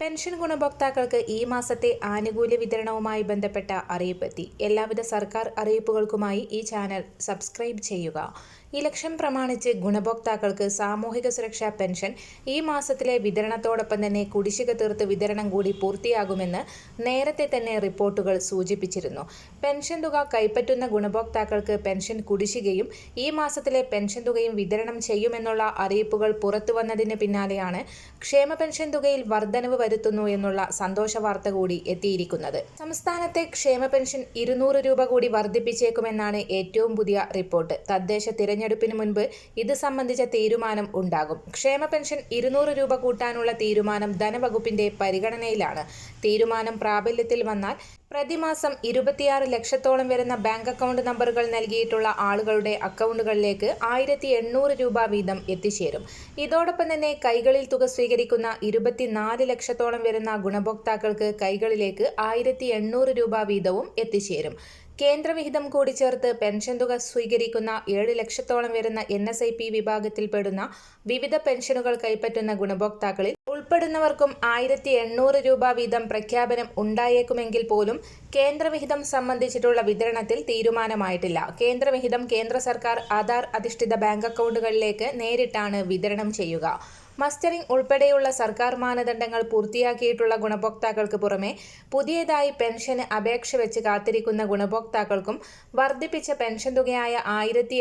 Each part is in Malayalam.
പെൻഷൻ ഗുണഭോക്താക്കൾക്ക് ഈ മാസത്തെ ആനുകൂല്യ വിതരണവുമായി ബന്ധപ്പെട്ട അറിയിപ്പെത്തി എല്ലാവിധ സർക്കാർ അറിയിപ്പുകൾക്കുമായി ഈ ചാനൽ സബ്സ്ക്രൈബ് ചെയ്യുക. ഇലക്ഷൻ പ്രമാണിച്ച് ഗുണഭോക്താക്കൾക്ക് സാമൂഹിക സുരക്ഷാ പെൻഷൻ ഈ മാസത്തിലെ വിതരണത്തോടൊപ്പം തന്നെ കുടിശ്ശിക തീർത്ത് വിതരണം കൂടി പൂർത്തിയാകുമെന്ന് നേരത്തെ തന്നെ റിപ്പോർട്ടുകൾ സൂചിപ്പിച്ചിരുന്നു. പെൻഷൻ തുക കൈപ്പറ്റുന്ന ഗുണഭോക്താക്കൾക്ക് പെൻഷൻ കുടിശ്ശികയും ഈ മാസത്തിലെ പെൻഷൻ തുകയും വിതരണം ചെയ്യുമെന്നുള്ള അറിയിപ്പുകൾ പുറത്തു വന്നതിന് പിന്നാലെയാണ് ക്ഷേമ പെൻഷൻ തുകയിൽ വർധനവ് വരുത്തുന്നു എന്നുള്ള സന്തോഷ വാർത്ത കൂടി എത്തിയിരിക്കുന്നത്. സംസ്ഥാനത്തെ ക്ഷേമ പെൻഷൻ ഇരുന്നൂറ് രൂപ കൂടി വർദ്ധിപ്പിച്ചേക്കുമെന്നാണ് ഏറ്റവും പുതിയ റിപ്പോർട്ട്. തദ്ദേശ തിരഞ്ഞെടുപ്പിന് മുൻപ് ഇത് സംബന്ധിച്ച തീരുമാനം ഉണ്ടാകും. ക്ഷേമ പെൻഷൻ ഇരുന്നൂറ് രൂപ കൂട്ടാനുള്ള തീരുമാനം ധനവകുപ്പിന്റെ പരിഗണനയിലാണ്. തീരുമാനം പ്രാബല്യത്തിൽ വന്നാൽ പ്രതിമാസം ഇരുപത്തിയാറ് ലക്ഷത്തോളം വരുന്ന ബാങ്ക് അക്കൗണ്ട് നമ്പറുകൾ നൽകിയിട്ടുള്ള ആളുകളുടെ അക്കൗണ്ടുകളിലേക്ക് ആയിരത്തി എണ്ണൂറ് രൂപ വീതം എത്തിച്ചേരും. ഇതോടൊപ്പം തന്നെ കൈകളിൽ തുക സ്വീകരിക്കുന്ന ഇരുപത്തിനാല് ലക്ഷത്തോളം വരുന്ന ഗുണഭോക്താക്കൾക്ക് കൈകളിലേക്ക് ആയിരത്തി രൂപ വീതവും എത്തിച്ചേരും. കേന്ദ്രവിഹിതം കൂടി ചേർത്ത് പെൻഷൻ തുക സ്വീകരിക്കുന്ന ഏഴ് ലക്ഷത്തോളം വരുന്ന എൻ എസ് ഐ പി വിഭാഗത്തിൽപ്പെടുന്ന വിവിധ പെൻഷനുകൾ കൈപ്പറ്റുന്ന ഗുണഭോക്താക്കളിൽ ഉൾപ്പെടുന്നവർക്കും ആയിരത്തി എണ്ണൂറ് രൂപ വീതം പ്രഖ്യാപനം ഉണ്ടായേക്കുമെങ്കിൽ പോലും കേന്ദ്രവിഹിതം സംബന്ധിച്ചിട്ടുള്ള വിതരണത്തിൽ തീരുമാനമായിട്ടില്ല. കേന്ദ്രവിഹിതം കേന്ദ്ര സർക്കാർ ആധാർ അധിഷ്ഠിത ബാങ്ക് അക്കൗണ്ടുകളിലേക്ക് നേരിട്ടാണ് വിതരണം ചെയ്യുക. മസ്റ്ററിംഗ് ഉൾപ്പെടെയുള്ള സർക്കാർ മാനദണ്ഡങ്ങൾ പൂർത്തിയാക്കിയിട്ടുള്ള ഗുണഭോക്താക്കൾക്ക് പുറമെ പുതിയതായി പെൻഷന് അപേക്ഷ വെച്ച് കാത്തിരിക്കുന്ന ഗുണഭോക്താക്കൾക്കും വർദ്ധിപ്പിച്ച പെൻഷൻ തുകയായ ആയിരത്തി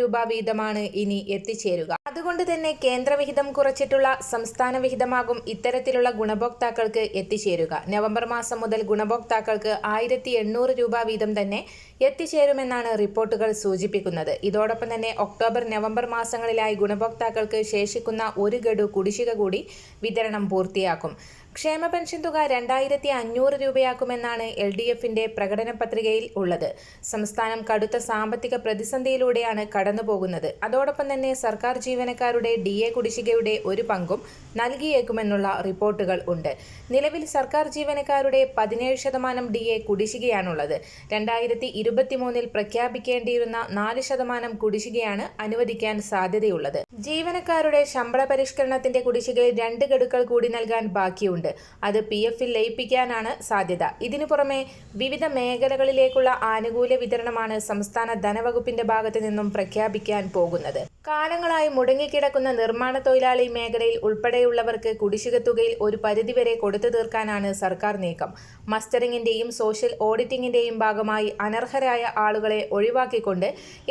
രൂപ വീതമാണ് ഇനി എത്തിച്ചേരുക. അതുകൊണ്ട് തന്നെ കേന്ദ്രവിഹിതം കുറച്ചിട്ടുള്ള സംസ്ഥാന വിഹിതമാകും ഇത്തരത്തിലുള്ള ഗുണഭോക്താക്കൾക്ക് എത്തിച്ചേരുക. നവംബർ മാസം മുതൽ ഗുണഭോക്താക്കൾക്ക് ആയിരത്തി എണ്ണൂറ് രൂപ വീതം തന്നെ എത്തിച്ചേരുമെന്നാണ് റിപ്പോർട്ടുകൾ സൂചിപ്പിക്കുന്നത്. ഇതോടൊപ്പം തന്നെ ഒക്ടോബർ നവംബർ മാസങ്ങളിലായി ഗുണഭോക്താക്കൾക്ക് ശേഷിക്കുന്ന ഒരു ഗഡു കുടിശ്ശിക കൂടി വിതരണം പൂർത്തിയാക്കും. ക്ഷേമ പെൻഷൻ തുക രണ്ടായിരത്തി അഞ്ഞൂറ് രൂപയാക്കുമെന്നാണ് എൽ ഡി എഫിന്റെ പ്രകടന പത്രികയിൽ ഉള്ളത്. സംസ്ഥാനം കടുത്ത സാമ്പത്തിക പ്രതിസന്ധിയിലൂടെയാണ് കടന്നുപോകുന്നത്. അതോടൊപ്പം തന്നെ സർക്കാർ ജീവനക്കാരുടെ ഡി എ കുടിശ്ശികയുടെ ഒരു പങ്കും നൽകിയേക്കുമെന്നുള്ള റിപ്പോർട്ടുകൾ ഉണ്ട്. നിലവിൽ സർക്കാർ ജീവനക്കാരുടെ പതിനേഴ് ശതമാനം ഡി എ കുടിശ്ശികയാണുള്ളത്. രണ്ടായിരത്തി ഇരുപത്തിമൂന്നിൽ പ്രഖ്യാപിക്കേണ്ടിയിരുന്ന നാല് ശതമാനം കുടിശ്ശികയാണ് അനുവദിക്കാൻ സാധ്യതയുള്ളത്. ജീവനക്കാരുടെ ശമ്പള പരിഷ്കരണത്തിന്റെ കുടിശ്ശികയിൽ രണ്ട് ഗഡുക്കൾ കൂടി നൽകാൻ ബാക്കിയുണ്ട്. അത് പി എഫിൽ ലയിപ്പിക്കാനാണ് സാധ്യത. ഇതിനു പുറമെ വിവിധ മേഖലകളിലേക്കുള്ള ആനുകൂല്യ വിതരണമാണ് സംസ്ഥാന ധനവകുപ്പിന്റെ ഭാഗത്തു നിന്നും പ്രഖ്യാപിക്കാൻ പോകുന്നത്. കാലങ്ങളായി മുടങ്ങിക്കിടക്കുന്ന നിർമ്മാണ തൊഴിലാളി മേഖലയിൽ ഉൾപ്പെടെയുള്ളവർക്ക് കുടിശ്ശിക തുകയിൽ ഒരു പരിധിവരെ കൊടുത്തു തീർക്കാനാണ് സർക്കാർ നീക്കം. മസ്റ്ററിംഗിന്റെയും സോഷ്യൽ ഓഡിറ്റിംഗിന്റെയും ഭാഗമായി അനർഹരായ ആളുകളെ ഒഴിവാക്കിക്കൊണ്ട്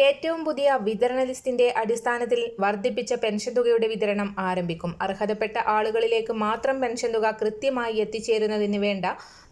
ഏറ്റവും പുതിയ വിതരണ ലിസ്റ്റിന്റെ അടിസ്ഥാനത്തിൽ വർദ്ധിപ്പിച്ച പെൻഷൻ തുകയുടെ വിതരണം ആരംഭിക്കും. അർഹതപ്പെട്ട ആളുകളിലേക്ക് മാത്രം പെൻഷൻ തുക കൃത്യമായി എത്തിച്ചേരുന്നതിന് വേണ്ട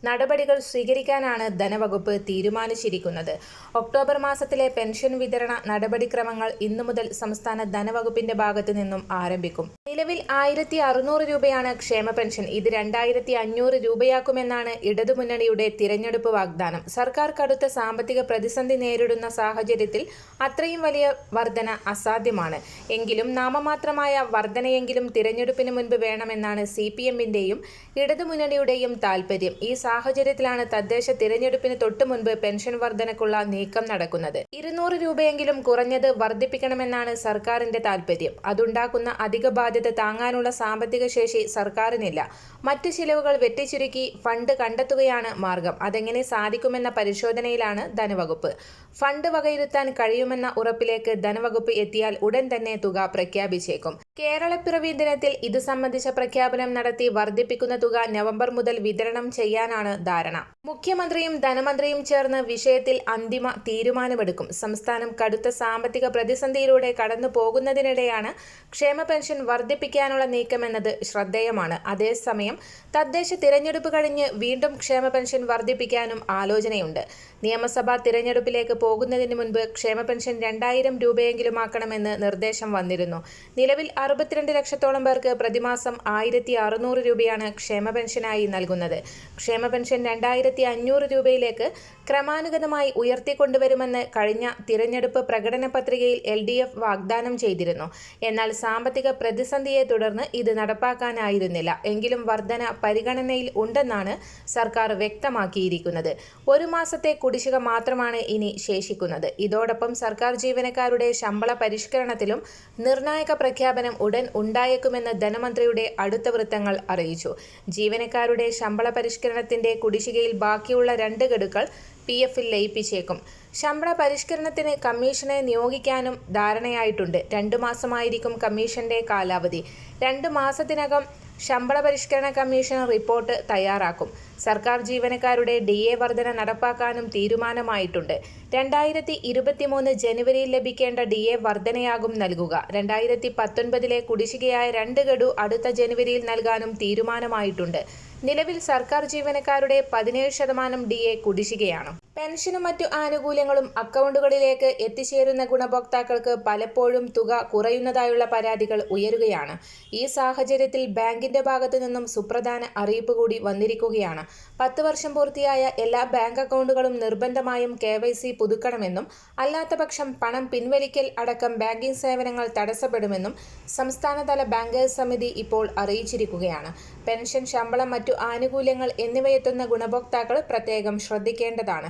നടപടികൾ സ്വീകരിക്കാനാണ് ധനവകുപ്പ് തീരുമാനിച്ചിരിക്കുന്നത്. ഒക്ടോബർ മാസത്തിലെ പെൻഷൻ വിതരണ നടപടിക്രമങ്ങൾ ഇന്നു മുതൽ സംസ്ഥാന ധനവകുപ്പിന്റെ ഭാഗത്തു നിന്നും ആരംഭിക്കും. നിലവിൽ ആയിരത്തി അറുന്നൂറ് രൂപയാണ് ക്ഷേമ പെൻഷൻ. ഇത് രണ്ടായിരത്തി അഞ്ഞൂറ് രൂപയാക്കുമെന്നാണ് ഇടതുമുന്നണിയുടെ തിരഞ്ഞെടുപ്പ് വാഗ്ദാനം. സർക്കാർ കടുത്ത സാമ്പത്തിക പ്രതിസന്ധി നേരിടുന്ന സാഹചര്യത്തിൽ അത്രയും വലിയ വർധന അസാധ്യമാണ്. എങ്കിലും നാമമാത്രമായ വർധനയെങ്കിലും തിരഞ്ഞെടുപ്പിന് മുൻപ് വേണമെന്നാണ് സി പി എമ്മിന്റെയും ഇടതുമുന്നണിയുടെയും താൽപര്യം. ഈ സാഹചര്യത്തിലാണ് തദ്ദേശ തിരഞ്ഞെടുപ്പിന് തൊട്ടു മുൻപ് പെൻഷൻ വർധനക്കുള്ള നീക്കം നടക്കുന്നത്. ഇരുന്നൂറ് രൂപയെങ്കിലും കുറഞ്ഞത് വർദ്ധിപ്പിക്കണമെന്നാണ് സർക്കാരിന്റെ താൽപര്യം. അതുണ്ടാക്കുന്ന അധിക ബാധ്യത താങ്ങാനുള്ള സാമ്പത്തിക ശേഷി സർക്കാരിനില്ല. മറ്റു ചിലവുകൾ വെട്ടിച്ചുരുക്കി ഫണ്ട് കണ്ടെത്തുകയാണ് മാർഗം. അതെങ്ങനെ സാധിക്കുമെന്ന പരിശോധനയിലാണ് ധനവകുപ്പ്. ഫണ്ട് വകയിരുത്താൻ കഴിയുമെന്ന ഉറപ്പിലേക്ക് ധനവകുപ്പ് എത്തിയാൽ ഉടൻ തന്നെ തുക പ്രഖ്യാപിച്ചേക്കും. കേരളപ്പിറവി ദിനത്തിൽ ഇത് സംബന്ധിച്ച പ്രഖ്യാപനം നടത്തി വർദ്ധിപ്പിക്കുന്ന തുക നവംബർ മുതൽ വിതരണം ചെയ്യാനാണ് ധാരണ. മുഖ്യമന്ത്രിയും ധനമന്ത്രിയും ചേർന്ന് വിഷയത്തിൽ അന്തിമ തീരുമാനമെടുക്കും. സംസ്ഥാനം കടുത്ത സാമ്പത്തിക പ്രതിസന്ധിയിലൂടെ കടന്നു പോകുന്നതിനിടെയാണ് ക്ഷേമ പെൻഷൻ വർദ്ധിപ്പിക്കാനുള്ള നീക്കമെന്നത് ശ്രദ്ധേയമാണ്. അതേസമയം തദ്ദേശ തിരഞ്ഞെടുപ്പ് കഴിഞ്ഞ് വീണ്ടും ക്ഷേമ പെൻഷൻ വർദ്ധിപ്പിക്കാനും ആലോചനയുണ്ട്. നിയമസഭാ തിരഞ്ഞെടുപ്പിലേക്ക് പോകുന്നതിന് മുൻപ് ക്ഷേമ പെൻഷൻ രണ്ടായിരം രൂപയെങ്കിലും ആക്കണമെന്ന് നിർദ്ദേശം വന്നിരുന്നു. നിലവിൽ അറുപത്തിരണ്ട് ലക്ഷത്തോളം പേർക്ക് പ്രതിമാസം ആയിരത്തി അറുന്നൂറ് രൂപയാണ് ക്ഷേമ പെൻഷനായി നൽകുന്നത്. ക്ഷേമ പെൻഷൻ രണ്ടായിരത്തി അഞ്ഞൂറ് രൂപയിലേക്ക് ക്രമാനുഗതമായി ഉയർത്തിക്കൊണ്ടുവരുമെന്ന് കഴിഞ്ഞ തിരഞ്ഞെടുപ്പ് പ്രകടന പത്രികയിൽ എൽ ഡി എഫ് വാഗ്ദാനം ചെയ്തിരുന്നു. എന്നാൽ സാമ്പത്തിക പ്രതിസന്ധിയെ തുടർന്ന് ഇത് നടപ്പാക്കാനായിരുന്നില്ല. എങ്കിലും വർധന പരിഗണനയിൽ ഉണ്ടെന്നാണ് സർക്കാർ വ്യക്തമാക്കിയിരിക്കുന്നത്. ഒരു മാസത്തെ കുടി കുടിശ്ശിക മാത്രമാണ് ഇനി ശേഷിക്കുന്നത്. ഇതോടൊപ്പം സർക്കാർ ജീവനക്കാരുടെ ശമ്പള പരിഷ്കരണത്തിലും നിർണായക പ്രഖ്യാപനം ഉടൻ ഉണ്ടായേക്കുമെന്ന് ധനമന്ത്രിയുടെ അടുത്ത വൃത്തങ്ങൾ അറിയിച്ചു. ജീവനക്കാരുടെ ശമ്പള പരിഷ്കരണത്തിന്റെ കുടിശ്ശികയിൽ ബാക്കിയുള്ള രണ്ട് ഗഡുക്കൾ പി എഫിൽ ലയിപ്പിച്ചേക്കും. ശമ്പള പരിഷ്കരണത്തിന് കമ്മീഷനെ നിയോഗിക്കാനും ധാരണയായിട്ടുണ്ട്. രണ്ടു മാസമായിരിക്കും കമ്മീഷന്റെ കാലാവധി. രണ്ട് മാസത്തിനകം ശമ്പള പരിഷ്കരണ കമ്മീഷൻ റിപ്പോർട്ട് തയ്യാറാക്കും. സർക്കാർ ജീവനക്കാരുടെ ഡി എ വർധന നടപ്പാക്കാനും തീരുമാനമായിട്ടുണ്ട്. രണ്ടായിരത്തി ഇരുപത്തിമൂന്ന് ജനുവരിയിൽ ലഭിക്കേണ്ട ഡി എ വർധനയാകും നൽകുക. രണ്ടായിരത്തി പത്തൊൻപതിലെ കുടിശ്ശികയായ രണ്ട് ഗഡു അടുത്ത ജനുവരിയിൽ നൽകാനും തീരുമാനമായിട്ടുണ്ട്. നിലവിൽ സർക്കാർ ജീവനക്കാരുടെ പതിനേഴ് ശതമാനം ഡി എ കുടിശ്ശികയാണ്. പെൻഷനും മറ്റു ആനുകൂല്യങ്ങളും അക്കൗണ്ടുകളിലേക്ക് എത്തിച്ചേരുന്ന ഗുണഭോക്താക്കൾക്ക് പലപ്പോഴും തുക കുറയുന്നതായുള്ള പരാതികൾ ഉയരുകയാണ്. ഈ സാഹചര്യത്തിൽ ബാങ്കിന്റെ ഭാഗത്തു നിന്നും സുപ്രധാന അറിയിപ്പ് കൂടി വന്നിരിക്കുകയാണ്. പത്ത് വർഷം പൂർത്തിയായ എല്ലാ ബാങ്ക് അക്കൗണ്ടുകളും നിർബന്ധമായും കെ വൈ സി പുതുക്കണമെന്നും അല്ലാത്തപക്ഷം പണം പിൻവലിക്കൽ അടക്കം ബാങ്കിംഗ് സേവനങ്ങൾ തടസ്സപ്പെടുമെന്നും സംസ്ഥാനതല ബാങ്കേഴ്സ് സമിതി ഇപ്പോൾ അറിയിച്ചിരിക്കുകയാണ്. പെൻഷൻ ശമ്പളം മറ്റു ആനുകൂല്യങ്ങൾ എന്നിവയെത്തുന്ന ഗുണഭോക്താക്കൾ പ്രത്യേകം ശ്രദ്ധിക്കേണ്ടതാണ്.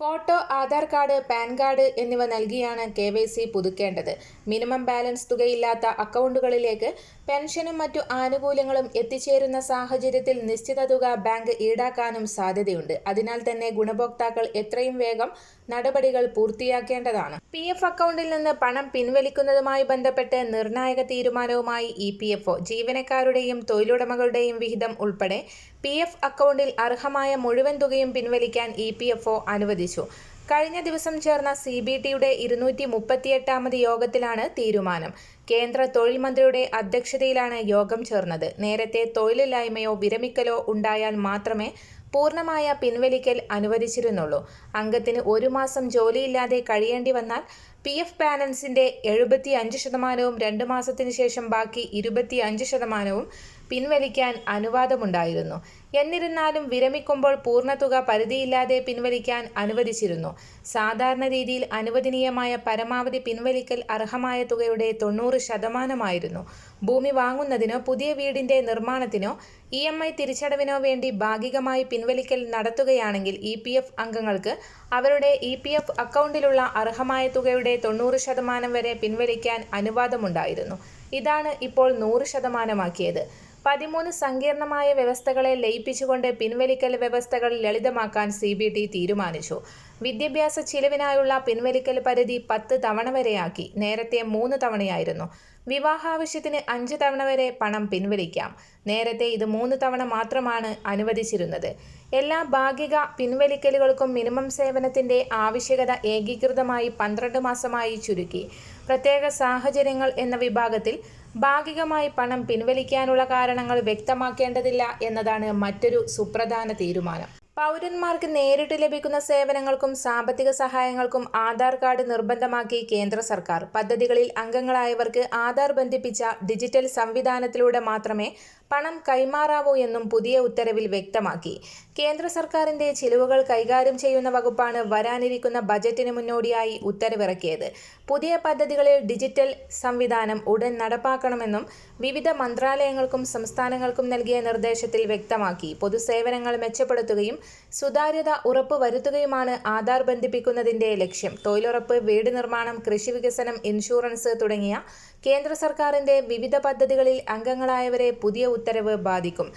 Photo Aadhaar card PAN card എന്നിവ നൽകിയാണ് കെ വൈ സി പുതുക്കേണ്ടത്. മിനിമം ബാലൻസ് തുകയില്ലാത്ത അക്കൗണ്ടുകളിലേക്ക് പെൻഷനും മറ്റു ആനുകൂല്യങ്ങളും എത്തിച്ചേരുന്ന സാഹചര്യത്തിൽ നിശ്ചിത തുക ബാങ്ക് ഈടാക്കാനും സാധ്യതയുണ്ട്. അതിനാൽ തന്നെ ഗുണഭോക്താക്കൾ എത്രയും വേഗം നടപടികൾ പൂർത്തിയാക്കേണ്ടതാണ്. പി എഫ് അക്കൗണ്ടിൽ നിന്ന് പണം പിൻവലിക്കുന്നതുമായി ബന്ധപ്പെട്ട് നിർണായക തീരുമാനവുമായി ഇ പി എഫ് ഒ. ജീവനക്കാരുടെയും തൊഴിലുടമകളുടെയും വിഹിതം ഉൾപ്പെടെ പി എഫ് അക്കൗണ്ടിൽ അർഹമായ മുഴുവൻ തുകയും പിൻവലിക്കാൻ ഇ പി എഫ് ഒ അനുവദിച്ചു. കഴിഞ്ഞ ദിവസം ചേർന്ന സി ബി ടിയുടെ ഇരുന്നൂറ്റി മുപ്പത്തിയെട്ടാമത് യോഗത്തിലാണ് തീരുമാനം. കേന്ദ്ര തൊഴിൽ മന്ത്രിയുടെ അധ്യക്ഷതയിലാണ് യോഗം ചേർന്നത്. നേരത്തെ തൊഴിലില്ലായ്മയോ വിരമിക്കലോ ഉണ്ടായാൽ മാത്രമേ പൂർണമായ പിൻവലിക്കൽ അനുവദിച്ചിരുന്നുള്ളൂ. അംഗത്തിന് ഒരു മാസം ജോലിയില്ലാതെ കഴിയേണ്ടി വന്നാൽ പി എഫ് ബാലൻസിന്റെ എഴുപത്തി അഞ്ച് ശതമാനവും രണ്ട് മാസത്തിനു ശേഷം ബാക്കി ഇരുപത്തി അഞ്ച് ശതമാനവും പിൻവലിക്കാൻ അനുവാദമുണ്ടായിരുന്നു. എന്നിരുന്നാലും വിരമിക്കുമ്പോൾ പൂർണതുക പരിധിയില്ലാതെ പിൻവലിക്കാൻ അനുവദിച്ചിരുന്നു. സാധാരണ രീതിയിൽ അനുവദനീയമായ പരമാവധി പിൻവലിക്കൽ അർഹമായ തുകയുടെ തൊണ്ണൂറ് ശതമാനമായിരുന്നു. ഭൂമി വാങ്ങുന്നതിനോ പുതിയ വീടിന്റെ നിർമ്മാണത്തിനോ ഇ എം ഐ തിരിച്ചടവിനോ വേണ്ടി ഭാഗികമായി പിൻവലിക്കൽ നടത്തുകയാണെങ്കിൽ ഇ പി എഫ് അംഗങ്ങൾക്ക് അവരുടെ ഇ പി എഫ് അക്കൗണ്ടിലുള്ള അർഹമായ തുകയുടെ തൊണ്ണൂറ് ശതമാനം വരെ പിൻവലിക്കാൻ അനുവാദമുണ്ടായിരുന്നു. ഇതാണ് ഇപ്പോൾ നൂറ് ശതമാനമാക്കിയത്. പതിമൂന്ന് സങ്കീർണമായ വ്യവസ്ഥകളെ ലയിപ്പിച്ചുകൊണ്ട് പിൻവലിക്കൽ വ്യവസ്ഥകൾ ലളിതമാക്കാൻ സി ബി ടി തീരുമാനിച്ചു. വിദ്യാഭ്യാസ ചിലവിനായുള്ള പിൻവലിക്കൽ പരിധി പത്ത് തവണ വരെയാക്കി. നേരത്തെ മൂന്ന് തവണയായിരുന്നു. വിവാഹാവശ്യത്തിന് അഞ്ച് തവണ വരെ പണം പിൻവലിക്കാം. നേരത്തെ ഇത് മൂന്ന് തവണ മാത്രമാണ് അനുവദിച്ചിരുന്നത്. എല്ലാ ഭാഗിക പിൻവലിക്കലുകൾക്കും മിനിമം സേവനത്തിന്റെ ആവശ്യകത ഏകീകൃതമായി പന്ത്രണ്ട് മാസമായി ചുരുക്കി. പ്രത്യേക സാഹചര്യങ്ങൾ എന്ന വിഭാഗത്തിൽ ഭാഗികമായി പണം പിൻവലിക്കാനുള്ള കാരണങ്ങൾ വ്യക്തമാക്കേണ്ടതില്ല എന്നതാണ് മറ്റൊരു സുപ്രധാന തീരുമാനം. പൗരന്മാർക്ക് നേരിട്ട് ലഭിക്കുന്ന സേവനങ്ങൾക്കും സാമ്പത്തിക സഹായങ്ങൾക്കും ആധാർ കാർഡ് നിർബന്ധമാക്കി കേന്ദ്ര സർക്കാർ. പദ്ധതികളിൽ അംഗങ്ങളായവർക്ക് ആധാർ ബന്ധിപ്പിച്ച ഡിജിറ്റൽ സംവിധാനത്തിലൂടെ മാത്രമേ പണം കൈമാറാവോ എന്നും പുതിയ ഉത്തരവിൽ വ്യക്തമാക്കി. കേന്ദ്ര സർക്കാരിന്റെ ചിലവുകൾ കൈകാര്യം ചെയ്യുന്ന വകുപ്പാണ് വരാനിരിക്കുന്ന ബജറ്റിന് മുന്നോടിയായി ഉത്തരവിറക്കിയത്. പുതിയ പദ്ധതികളിൽ ഡിജിറ്റൽ സംവിധാനം ഉടൻ നടപ്പാക്കണമെന്നും വിവിധ മന്ത്രാലയങ്ങൾക്കും സംസ്ഥാനങ്ങൾക്കും നൽകിയ നിർദ്ദേശത്തിൽ വ്യക്തമാക്കി. പൊതുസേവനങ്ങൾ മെച്ചപ്പെടുത്തുകയും സുതാര്യത ഉറപ്പുവരുത്തുകയുമാണ് ആധാർ ബന്ധിപ്പിക്കുന്നതിന്റെ ലക്ഷ്യം. തൊഴിലുറപ്പ് വീട് നിർമ്മാണം കൃഷി വികസനം ഇൻഷുറൻസ് തുടങ്ങിയ കേന്ദ്ര സർക്കാരിന്റെ വിവിധ പദ്ധതികളിൽ അംഗങ്ങളായവരെ പുതിയ ഉത്തരവ് ബാധിക്കും.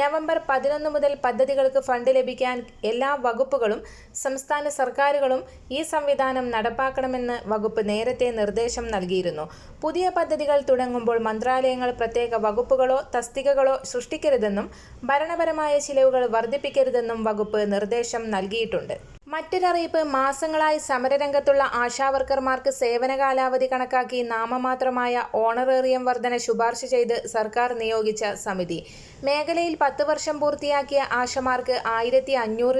നവംബർ പതിനൊന്ന് മുതൽ പദ്ധതികൾക്ക് ഫണ്ട് ലഭിക്കാൻ എല്ലാ വകുപ്പുകളും സംസ്ഥാന സർക്കാരുകളും ഈ സംവിധാനം നടപ്പാക്കണമെന്ന് വകുപ്പ് നേരത്തെ നിർദ്ദേശം നൽകിയിരുന്നു. പുതിയ പദ്ധതികൾ തുടങ്ങുമ്പോൾ മന്ത്രാലയങ്ങൾ പ്രത്യേക വകുപ്പുകളോ തസ്തികകളോ സൃഷ്ടിക്കരുതെന്നും ഭരണപരമായ ചിലവുകൾ വർദ്ധിപ്പിക്കരുതെന്നും വകുപ്പ് നിർദ്ദേശം നൽകിയിട്ടുണ്ട്. മറ്റൊരറിയിപ്പ് മാസങ്ങളായി സമരരംഗത്തുള്ള ആശാവർക്കർമാർക്ക് സേവന കാലാവധി കണക്കാക്കി നാമമാത്രമായ ഓണറേറിയം വർധന ശുപാർശ ചെയ്ത് സർക്കാർ നിയോഗിച്ച സമിതി. മേഖലയിൽ പത്ത് വർഷം പൂർത്തിയാക്കിയ ആശമാർക്ക് ആയിരത്തി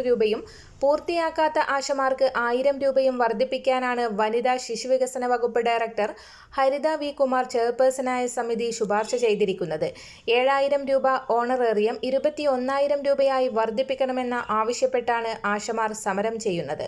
രൂപയും പൂർത്തിയാക്കാത്ത ആശമാർക്ക് ആയിരം രൂപയും വർദ്ധിപ്പിക്കാനാണ് വനിതാ ശിശുവികസന വകുപ്പ് ഡയറക്ടർ ഹരിത വി കുമാർ ചെയർപേഴ്സണായ സമിതി ശുപാർശ ചെയ്തിരിക്കുന്നത്. ഏഴായിരം രൂപ ഓണറേറിയം ഇരുപത്തി ഒന്നായിരം രൂപയായി വർദ്ധിപ്പിക്കണമെന്ന ആവശ്യപ്പെട്ടാണ് ആശമാർ സമരം ചെയ്യുന്നത്.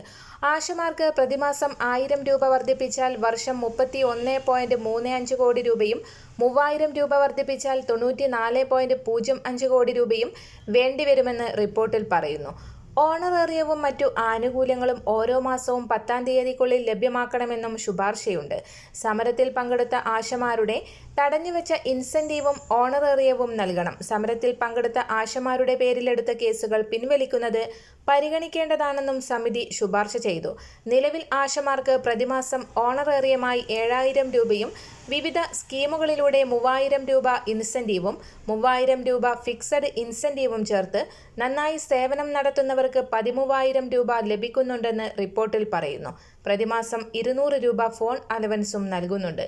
ആശമാർക്ക് പ്രതിമാസം ആയിരം രൂപ വർദ്ധിപ്പിച്ചാൽ വർഷം മുപ്പത്തി ഒന്ന് പോയിന്റ് മൂന്ന് അഞ്ച് കോടി രൂപയും മൂവായിരം രൂപ വർദ്ധിപ്പിച്ചാൽ തൊണ്ണൂറ്റി നാല് പോയിന്റ് പൂജ്യം അഞ്ച് കോടി രൂപയും വേണ്ടിവരുമെന്ന് റിപ്പോർട്ടിൽ പറയുന്നു. ഓണറേറിയവും മറ്റു ആനുകൂല്യങ്ങളും ഓരോ മാസവും പത്താം തീയതിക്കുള്ളിൽ ലഭ്യമാക്കണമെന്നും ശുപാർശയുണ്ട്. സമരത്തിൽ പങ്കെടുത്ത ആശമാരുടെ തടഞ്ഞുവെച്ച ഇൻസെന്റീവും ഓണറേറിയവും നൽകണം. സമരത്തിൽ പങ്കെടുത്ത ആശമാരുടെ പേരിലെടുത്ത കേസുകൾ പിൻവലിക്കുന്നത് പരിഗണിക്കേണ്ടതാണെന്നും സമിതി ശുപാർശ ചെയ്തു. നിലവിൽ ആശമാർക്ക് പ്രതിമാസം ഓണറേറിയമായി ഏഴായിരം രൂപയും വിവിധ സ്കീമുകളിലൂടെ മൂവായിരം രൂപ ഇൻസെന്റീവും മൂവായിരം രൂപ ഫിക്സഡ് ഇൻസെന്റീവും ചേർത്ത് നന്നായി സേവനം നടത്തുന്നവർക്ക് പതിമൂവായിരം രൂപ ലഭിക്കുന്നുണ്ടെന്ന് റിപ്പോർട്ടിൽ പറയുന്നു. പ്രതിമാസം ഇരുന്നൂറ് രൂപ ഫോൺ അലവൻസും നൽകുന്നുണ്ട്.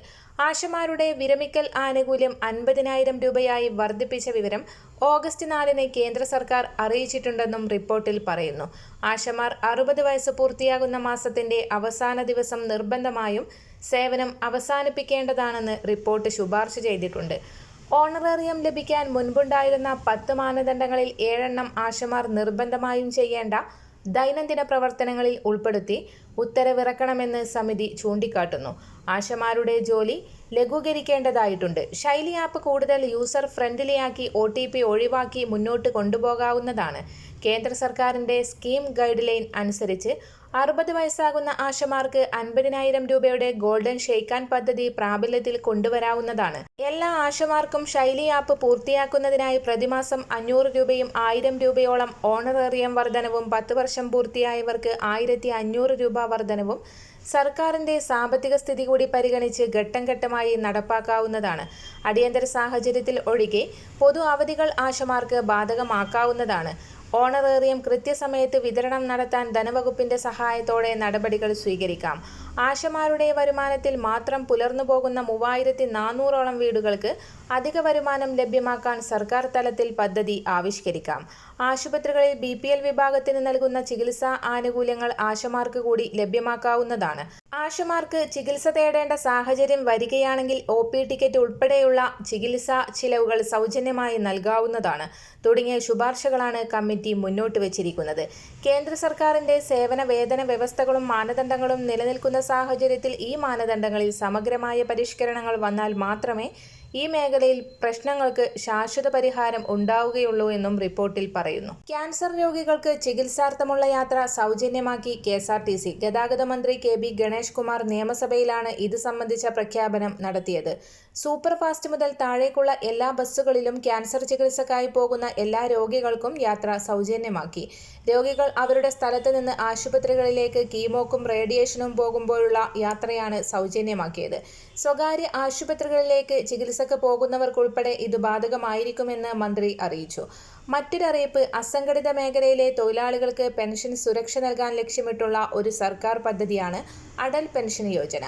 ആശമാരുടെ വിരമിക്കൽ ആനുകൂല്യം അൻപതിനായിരം രൂപയായി വർദ്ധിപ്പിച്ച വിവരം ഓഗസ്റ്റ് നാലിന് കേന്ദ്ര സർക്കാർ അറിയിച്ചിട്ടുണ്ടെന്നും റിപ്പോർട്ടിൽ പറയുന്നു. ആശമാർ അറുപത് വയസ്സ് പൂർത്തിയാകുന്ന മാസത്തിന്റെ അവസാന ദിവസം നിർബന്ധമായും സേവനം അവസാനിപ്പിക്കേണ്ടതാണെന്ന് റിപ്പോർട്ട് ശുപാർശ ചെയ്തിട്ടുണ്ട്. ഓണറേറിയം ലഭിക്കാൻ മുൻപുണ്ടായിരുന്ന പത്ത് മാനദണ്ഡങ്ങളിൽ ഏഴെണ്ണം ആശമാർ നിർബന്ധമായും ചെയ്യേണ്ട ദൈനംദിന പ്രവർത്തനങ്ങളിൽ ഉൾപ്പെടുത്തി ഉത്തരവിറക്കണമെന്ന് സമിതി ചൂണ്ടിക്കാട്ടുന്നു. ആശമാരുടെ ജോലി ലഘൂകരിക്കേണ്ടതായിട്ടുണ്ട്. ശൈലി ആപ്പ് കൂടുതൽ യൂസർ ഫ്രണ്ട്ലിയാക്കി ഒ ടി പി ഒഴിവാക്കി മുന്നോട്ട് കൊണ്ടുപോകാവുന്നതാണ്. കേന്ദ്ര സർക്കാരിന്റെ സ്കീം ഗൈഡ് ലൈൻ അനുസരിച്ച് അറുപത് വയസ്സാകുന്ന ആശമാർക്ക് അൻപതിനായിരം രൂപയുടെ ഗോൾഡൻ ഷെയ്ക്കാൻ പദ്ധതി പ്രാബല്യത്തിൽ കൊണ്ടുവരാവുന്നതാണ്. എല്ലാ ആശമാർക്കും ശൈലി ആപ്പ് പൂർത്തിയാക്കുന്നതിനായി പ്രതിമാസം അഞ്ഞൂറ് രൂപയും ആയിരം രൂപയോളം ഓണറേറിയം വർധനവും പത്ത് വർഷം പൂർത്തിയായവർക്ക് ആയിരത്തി അഞ്ഞൂറ് രൂപ വർധനവും സർക്കാരിന്റെ സാമ്പത്തിക സ്ഥിതി കൂടി പരിഗണിച്ച് ഘട്ടം ഘട്ടമായി നടപ്പാക്കാവുന്നതാണ്. അടിയന്തര സാഹചര്യത്തിൽ ഒഴികെ പൊതു അവധികൾ ആശമാർക്ക് ബാധകമാക്കാവുന്നതാണ്. ഓണറേറിയം കൃത്യസമയത്ത് വിതരണം നടത്താൻ ധനവകുപ്പിന്റെ സഹായത്തോടെ നടപടികൾ സ്വീകരിക്കാം. ആശമാരുടെ വരുമാനത്തിൽ മാത്രം പുലർന്നു പോകുന്ന മൂവായിരത്തി നാനൂറോളം വീടുകൾക്ക് അധിക വരുമാനം ലഭ്യമാക്കാൻ സർക്കാർ തലത്തിൽ പദ്ധതി ആവിഷ്കരിക്കാം. ആശുപത്രികളിൽ ബി പി എൽ വിഭാഗത്തിന് നൽകുന്ന ചികിത്സാ ആനുകൂല്യങ്ങൾ ആശമാർക്ക് കൂടി ലഭ്യമാക്കാവുന്നതാണ്. ആശമാർക്ക് ചികിത്സ തേടേണ്ട സാഹചര്യം വരികയാണെങ്കിൽ ഒ പി ടിക്കറ്റ് ഉൾപ്പെടെയുള്ള ചികിത്സാ ചിലവുകൾ സൗജന്യമായി നൽകാവുന്നതാണ്. തുടങ്ങിയ ശുപാർശകളാണ് കമ്മിറ്റി മുന്നോട്ട് വച്ചിരിക്കുന്നത്. കേന്ദ്ര സർക്കാരിന്റെ സേവന വേതന വ്യവസ്ഥകളും മാനദണ്ഡങ്ങളും നിലനിൽക്കുന്ന സാഹചര്യത്തിൽ ഈ മാനദണ്ഡങ്ങളിൽ സമഗ്രമായ പരിഷ്കരണങ്ങൾ വന്നാൽ മാത്രമേ ഈ മേഖലയിൽ പ്രശ്നങ്ങൾക്ക് ശാശ്വത പരിഹാരം ഉണ്ടാവുകയുള്ളൂ എന്നും റിപ്പോർട്ടിൽ പറയുന്നു. ക്യാൻസർ രോഗികൾക്ക് ചികിത്സാർത്ഥമുള്ള യാത്ര സൗജന്യമാക്കി K S R T C. ഗതാഗത മന്ത്രി കെ ബി ഗണേഷ് കുമാർ നിയമസഭയിലാണ് ഇത് സംബന്ധിച്ച പ്രഖ്യാപനം നടത്തിയത്. സൂപ്പർ ഫാസ്റ്റ് മുതൽ താഴേക്കുള്ള എല്ലാ ബസ്സുകളിലും ക്യാൻസർ ചികിത്സക്കായി പോകുന്ന എല്ലാ രോഗികൾക്കും യാത്ര സൗജന്യമാക്കി. രോഗികൾ അവരുടെ സ്ഥലത്ത് നിന്ന് ആശുപത്രികളിലേക്ക് കീമോക്കും റേഡിയേഷനും പോകുമ്പോഴുള്ള യാത്രയാണ് സൗജന്യമാക്കിയത്. സ്വകാര്യ ആശുപത്രികളിലേക്ക് ചികിത്സക്ക് പോകുന്നവർക്കുൾപ്പെടെ ഇത് ബാധകമായിരിക്കുമെന്ന് മന്ത്രി അറിയിച്ചു. മറ്റൊരറിയിപ്പ് അസംഘടിത മേഖലയിലെ തൊഴിലാളികൾക്ക് പെൻഷൻ സുരക്ഷ നൽകാൻ ലക്ഷ്യമിട്ടുള്ള ഒരു സർക്കാർ പദ്ധതിയാണ് അടൽ പെൻഷൻ യോജന.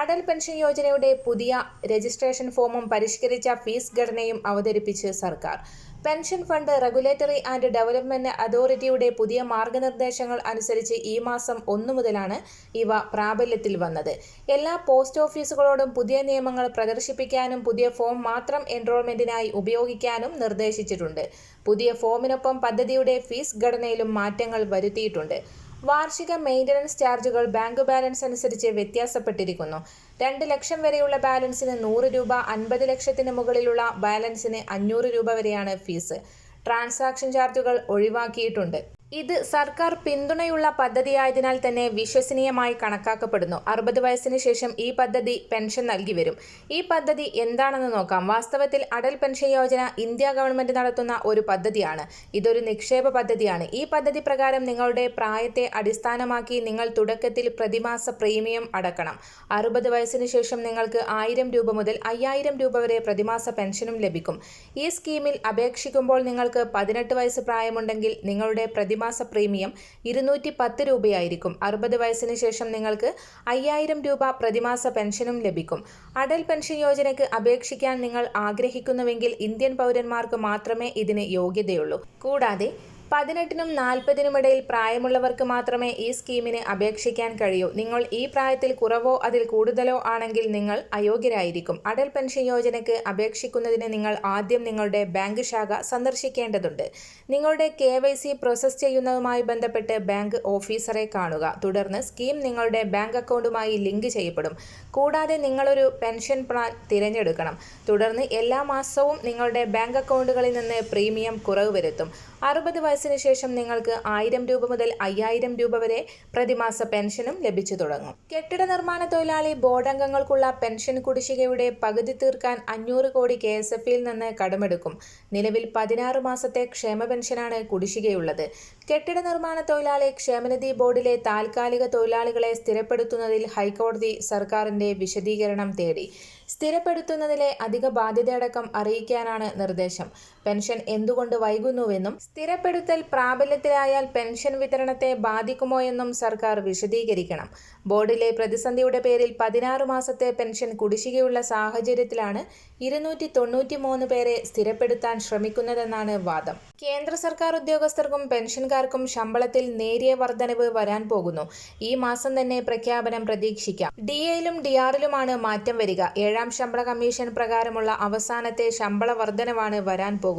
അടൽ പെൻഷൻ യോജനയുടെ പുതിയ രജിസ്ട്രേഷൻ ഫോമും പരിഷ്കരിച്ച ഫീസ് ഘടനയും അവതരിപ്പിച്ച് സർക്കാർ. Pension fund regulatory and development അതോറിറ്റിയുടെ പുതിയ മാർഗനിർദ്ദേശങ്ങൾ അനുസരിച്ച് ഈ മാസം ഒന്നു മുതലാണ് ഇവ പ്രാബല്യത്തിൽ വന്നത്. എല്ലാ പോസ്റ്റ് ഓഫീസുകളോടും പുതിയ നിയമങ്ങൾ പ്രദർശിപ്പിക്കാനും പുതിയ ഫോം മാത്രം എൻറോൾമെന്റിനായി ഉപയോഗിക്കാനും നിർദ്ദേശിച്ചിട്ടുണ്ട്. പുതിയ ഫോമിനൊപ്പം പദ്ധതിയുടെ ഫീസ് ഘടനയിലും മാറ്റങ്ങൾ വരുത്തിയിട്ടുണ്ട്. വാർഷിക മെയിന്റനൻസ് ചാർജുകൾ ബാങ്ക് ബാലൻസ് അനുസരിച്ച് വ്യത്യാസപ്പെട്ടിരിക്കുന്നു. രണ്ട് ലക്ഷം വരെയുള്ള ബാലൻസിന് നൂറ് രൂപ അൻപത് ലക്ഷത്തിന് മുകളിലുള്ള ബാലൻസിന് അഞ്ഞൂറ് രൂപ വരെയാണ് ഫീസ്. ട്രാൻസാക്ഷൻ ചാർജുകൾ ഒഴിവാക്കിയിട്ടുണ്ട്. ഇത് സർക്കാർ പിന്തുണയുള്ള പദ്ധതിയായതിനാൽ തന്നെ വിശ്വസനീയമായി കണക്കാക്കപ്പെടുന്നു. അറുപത് വയസ്സിന് ശേഷം ഈ പദ്ധതി പെൻഷൻ നൽകി വരും. ഈ പദ്ധതി എന്താണെന്ന് നോക്കാം. വാസ്തവത്തിൽ Atal pension Yojana India government നടത്തുന്ന ഒരു പദ്ധതിയാണ്. ഇതൊരു നിക്ഷേപ പദ്ധതിയാണ്. ഈ പദ്ധതി പ്രകാരം നിങ്ങളുടെ പ്രായത്തെ അടിസ്ഥാനമാക്കി നിങ്ങൾ തുടക്കത്തിൽ പ്രതിമാസ പ്രീമിയം അടക്കണം. അറുപത് വയസ്സിന് ശേഷം നിങ്ങൾക്ക് ആയിരം രൂപ മുതൽ അയ്യായിരം രൂപ വരെ പ്രതിമാസ പെൻഷനും ലഭിക്കും. ഈ സ്കീമിൽ അപേക്ഷിക്കുമ്പോൾ നിങ്ങൾക്ക് പതിനെട്ട് വയസ്സ് പ്രായമുണ്ടെങ്കിൽ നിങ്ങളുടെ പ്രതിമാസ പ്രീമിയം ഇരുന്നൂറ്റി പത്ത് രൂപയായിരിക്കും. അറുപത് വയസ്സിന് ശേഷം നിങ്ങൾക്ക് അയ്യായിരം രൂപ പ്രതിമാസ പെൻഷനും ലഭിക്കും. അടൽ പെൻഷൻ യോജനയ്ക്ക് അപേക്ഷിക്കാൻ നിങ്ങൾ ആഗ്രഹിക്കുന്നുവെങ്കിൽ ഇന്ത്യൻ പൗരന്മാർക്ക് മാത്രമേ ഇതിന് യോഗ്യതയുള്ളൂ. കൂടാതെ പതിനെട്ടിനും നാൽപ്പതിനും ഇടയിൽ പ്രായമുള്ളവർക്ക് മാത്രമേ ഈ സ്കീമിന് അപേക്ഷിക്കാൻ കഴിയൂ. നിങ്ങൾ ഈ പ്രായത്തിൽ കുറവോ അതിൽ കൂടുതലോ ആണെങ്കിൽ നിങ്ങൾ അയോഗ്യരായിരിക്കും. അടൽ പെൻഷൻ യോജനയ്ക്ക് അപേക്ഷിക്കുന്നതിന് നിങ്ങൾ ആദ്യം നിങ്ങളുടെ ബാങ്ക് ശാഖ സന്ദർശിക്കേണ്ടതുണ്ട്. നിങ്ങളുടെ കെ വൈ സി പ്രോസസ് ചെയ്യുന്നതുമായി ബന്ധപ്പെട്ട് ബാങ്ക് ഓഫീസറെ കാണുക. തുടർന്ന് സ്കീം നിങ്ങളുടെ ബാങ്ക് അക്കൗണ്ടുമായി ലിങ്ക് ചെയ്യപ്പെടും. കൂടാതെ നിങ്ങളൊരു പെൻഷൻ പ്ലാൻ തിരഞ്ഞെടുക്കണം. തുടർന്ന് എല്ലാ മാസവും നിങ്ങളുടെ ബാങ്ക് അക്കൗണ്ടുകളിൽ നിന്ന് പ്രീമിയം കുറവ് വരുത്തും. അറുപത് വയസ്സിന് ശേഷം നിങ്ങൾക്ക് ആയിരം രൂപ മുതൽ അയ്യായിരം രൂപ വരെ പ്രതിമാസ പെൻഷനും ലഭിച്ചു തുടങ്ങും. കെട്ടിട നിർമ്മാണ തൊഴിലാളി ബോർഡ് അംഗങ്ങൾക്കുള്ള പെൻഷൻ കുടിശ്ശികയുടെ പകുതി തീർക്കാൻ അഞ്ഞൂറ് കോടി കെ എസ് എഫിൽ നിന്ന് കടമെടുക്കും. നിലവിൽ പതിനാറ് മാസത്തെ ക്ഷേമ പെൻഷനാണ് കുടിശ്ശികയുള്ളത്. കെട്ടിട നിർമ്മാണ തൊഴിലാളി ക്ഷേമനിധി ബോർഡിലെ താൽക്കാലിക തൊഴിലാളികളെ സ്ഥിരപ്പെടുത്തുന്നതിൽ ഹൈക്കോടതി സർക്കാരിന്റെ വിശദീകരണം തേടി. സ്ഥിരപ്പെടുത്തുന്നതിലെ അധിക ബാധ്യതയടക്കം അറിയിക്കാനാണ് നിർദ്ദേശം. പെൻഷൻ എന്തുകൊണ്ട് വൈകുന്നുവെന്നും സ്ഥിരപ്പെടുത്തൽ പ്രാബല്യത്തിലായാൽ പെൻഷൻ വിതരണത്തെ ബാധിക്കുമോ എന്നും സർക്കാർ വിശദീകരിക്കണം. ബോർഡിലെ പ്രതിസന്ധിയുടെ പേരിൽ പതിനാറ് മാസത്തെ പെൻഷൻ കുടിശ്ശികയുള്ള സാഹചര്യത്തിലാണ് ഇരുന്നൂറ്റി തൊണ്ണൂറ്റി മൂന്ന് പേരെ സ്ഥിരപ്പെടുത്താൻ ശ്രമിക്കുന്നതെന്നാണ് വാദം. കേന്ദ്ര സർക്കാർ ഉദ്യോഗസ്ഥർക്കും പെൻഷൻകാർക്കും ശമ്പളത്തിൽ നേരിയ വർധനവ് വരാൻ പോകുന്നു. ഈ മാസം തന്നെ പ്രഖ്യാപനം പ്രതീക്ഷിക്കാം. ഡി എയിലും ഡി ആറിലുമാണ് മാറ്റം വരിക. ഏഴാം ശമ്പള കമ്മീഷൻ പ്രകാരമുള്ള അവസാനത്തെ ശമ്പള വർധനവാണ് വരാൻ പോകുന്നത്.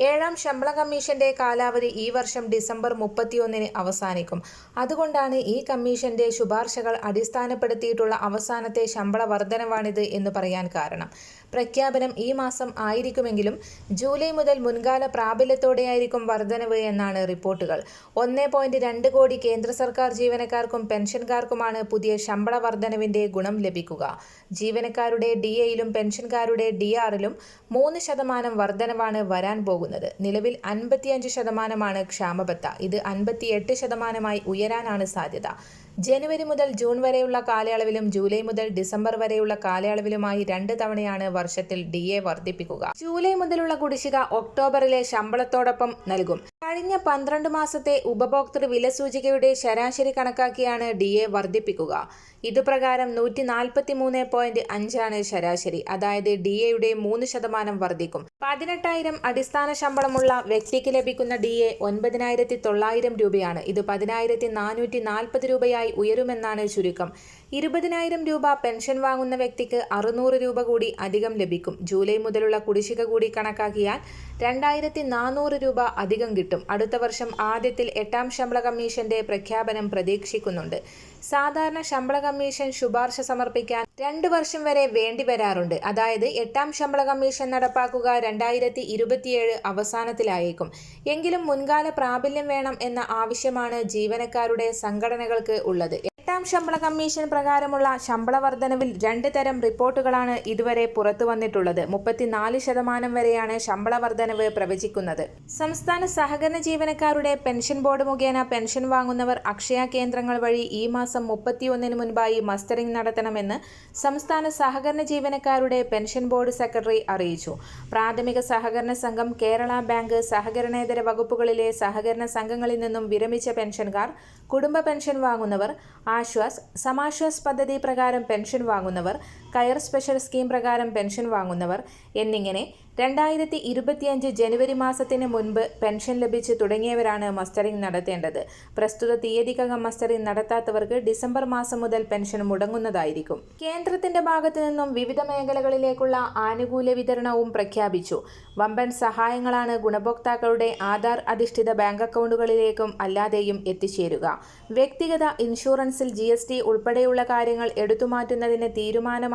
ഏഴാം ശമ്പള കമ്മീഷന്റെ കാലാവധി ഈ വർഷം ഡിസംബർ മുപ്പത്തിയൊന്നിന് അവസാനിക്കും. അതുകൊണ്ടാണ് ഈ കമ്മീഷന്റെ ശുപാർശകൾ അടിസ്ഥാനപ്പെടുത്തിയിട്ടുള്ള അവസാനത്തെ ശമ്പള വർധനവാണിത് എന്ന് പറയാൻ കാരണം. പ്രഖ്യാപനം ഈ മാസം ആയിരിക്കുമെങ്കിലും ജൂലൈ മുതൽ മുൻകാല പ്രാബല്യത്തോടെയായിരിക്കും വർധനവ് എന്നാണ് റിപ്പോർട്ടുകൾ. ഒന്ന് പോയിന്റ് രണ്ട് കോടി കേന്ദ്ര സർക്കാർ ജീവനക്കാർക്കും പെൻഷൻകാർക്കുമാണ് പുതിയ ശമ്പള വർധനവിന്റെ ഗുണം ലഭിക്കുക. ജീവനക്കാരുടെ ഡി എയിലും പെൻഷൻകാരുടെ ഡി ആറിലും മൂന്ന് ശതമാനം വർധനവാണ് വരാൻ പോകുന്നത്. നിലവിൽ അൻപത്തിയഞ്ച് ശതമാനമാണ് ക്ഷാമബത്ത. ഇത് അൻപത്തിയെട്ട് ശതമാനമായി ഉയരാനാണ് സാധ്യത. ജനുവരി മുതൽ ജൂൺ വരെയുള്ള കാലയളവിലും ജൂലൈ മുതൽ ഡിസംബർ വരെയുള്ള കാലയളവിലുമായി രണ്ട് തവണയാണ് വർഷത്തിൽ ഡി എ വർദ്ധിപ്പിക്കുക. ജൂലൈ മുതലുള്ള കുടിശ്ശിക ഒക്ടോബറിലെ ശമ്പളത്തോടൊപ്പം നൽകും. കഴിഞ്ഞ പന്ത്രണ്ട് മാസത്തെ ഉപഭോക്തൃ വില സൂചികയുടെ ശരാശരി കണക്കാക്കിയാണ് ഡി എ വർദ്ധിപ്പിക്കുക. ഇതുപ്രകാരം നൂറ്റി നാൽപ്പത്തി മൂന്ന് പോയിന്റ് അഞ്ചാണ് ശരാശരി. അതായത് ഡി എയുടെ മൂന്ന് ശതമാനം വർദ്ധിക്കും. പതിനെട്ടായിരം അടിസ്ഥാന ശമ്പളമുള്ള വ്യക്തിക്ക് ലഭിക്കുന്ന ഡി എ ഒൻപതിനായിരത്തി തൊള്ളായിരം രൂപയാണ്. ഇത് പതിനായിരത്തി നാനൂറ്റി നാൽപ്പത് രൂപയായി ഉയരുമെന്നാണ് ചുരുക്കം. ഇരുപതിനായിരം രൂപ പെൻഷൻ വാങ്ങുന്ന വ്യക്തിക്ക് അറുന്നൂറ് രൂപ കൂടി അധികം ലഭിക്കും. ജൂലൈ മുതലുള്ള കുടിശ്ശിക കൂടി കണക്കാക്കിയാൽ രണ്ടായിരത്തി നാനൂറ് രൂപ അധികം കിട്ടും. അടുത്ത വർഷം ആദ്യത്തിൽ എട്ടാം ശമ്പള കമ്മീഷന്റെ പ്രഖ്യാപനം പ്രതീക്ഷിക്കുന്നുണ്ട്. സാധാരണ ശമ്പള കമ്മീഷൻ ശുപാർശ സമർപ്പിക്കാൻ രണ്ട് വർഷം വരെ വേണ്ടി വരാറുണ്ട്. അതായത് എട്ടാം ശമ്പള കമ്മീഷൻ നടപ്പാക്കുക രണ്ടായിരത്തി ഇരുപത്തിയേഴ് അവസാനത്തിലായേക്കും. എങ്കിലും മുൻകാല പ്രാബല്യം വേണം എന്ന ആവശ്യമാണ് ജീവനക്കാരുടെ സംഘടനകൾക്ക് ഉള്ളത്. എട്ടാം ശമ്പള കമ്മീഷൻ പ്രകാരമുള്ള ശമ്പള വർധനവിൽ രണ്ട് തരം റിപ്പോർട്ടുകളാണ് ഇതുവരെ പുറത്തു വന്നിട്ടുള്ളത്. മുപ്പത്തിനാല് ശതമാനം വരെയാണ് ശമ്പള വർധനവ് പ്രവചിക്കുന്നത്. സംസ്ഥാന സഹകരണ ജീവനക്കാരുടെ പെൻഷൻ ബോർഡ് മുഖേന പെൻഷൻ വാങ്ങുന്നവർ അക്ഷയ കേന്ദ്രങ്ങൾ വഴി ഈ മാസം മുപ്പത്തിയൊന്നിന് മുൻപായി മസ്റ്ററിംഗ് നടത്തണമെന്ന് സംസ്ഥാന സഹകരണ ജീവനക്കാരുടെ പെൻഷൻ ബോർഡ് സെക്രട്ടറി അറിയിച്ചു. പ്രാഥമിക സഹകരണ സംഘം കേരള ബാങ്ക് സഹകരണേതര വകുപ്പുകളിലെ സഹകരണ സംഘങ്ങളിൽ നിന്നും വിരമിച്ച പെൻഷൻകാർ കുടുംബ പെൻഷൻ വാങ്ങുന്നവർ ആശ്വാസ് സമാശ്വാസ് പദ്ധതി പ്രകാരം പെൻഷൻ വാങ്ങുന്നവർ കയർ സ്പെഷ്യൽ സ്കീം പ്രകാരം പെൻഷൻ വാങ്ങുന്നവർ എന്നിങ്ങനെ രണ്ടായിരത്തി ഇരുപത്തിയഞ്ച് ജനുവരി മാസത്തിന് മുൻപ് പെൻഷൻ ലഭിച്ച് തുടങ്ങിയവരാണ് മസ്റ്ററിംഗ് നടത്തേണ്ടത്. പ്രസ്തുത തീയതിക്കകം മസ്റ്ററിംഗ് നടത്താത്തവർക്ക് ഡിസംബർ മാസം മുതൽ പെൻഷൻ മുടങ്ങുന്നതായിരിക്കും. കേന്ദ്രത്തിന്റെ ഭാഗത്തു നിന്നും വിവിധ മേഖലകളിലേക്കുള്ള ആനുകൂല്യ വിതരണവും പ്രഖ്യാപിച്ചു. വമ്പൻ സഹായങ്ങളാണ് ഗുണഭോക്താക്കളുടെ ആധാർ അധിഷ്ഠിത ബാങ്ക് അക്കൗണ്ടുകളിലേക്കും അല്ലാതെയും എത്തിച്ചേരുക. വ്യക്തിഗത ഇൻഷുറൻസിൽ ജി ഉൾപ്പെടെയുള്ള കാര്യങ്ങൾ എടുത്തുമാറ്റുന്നതിന്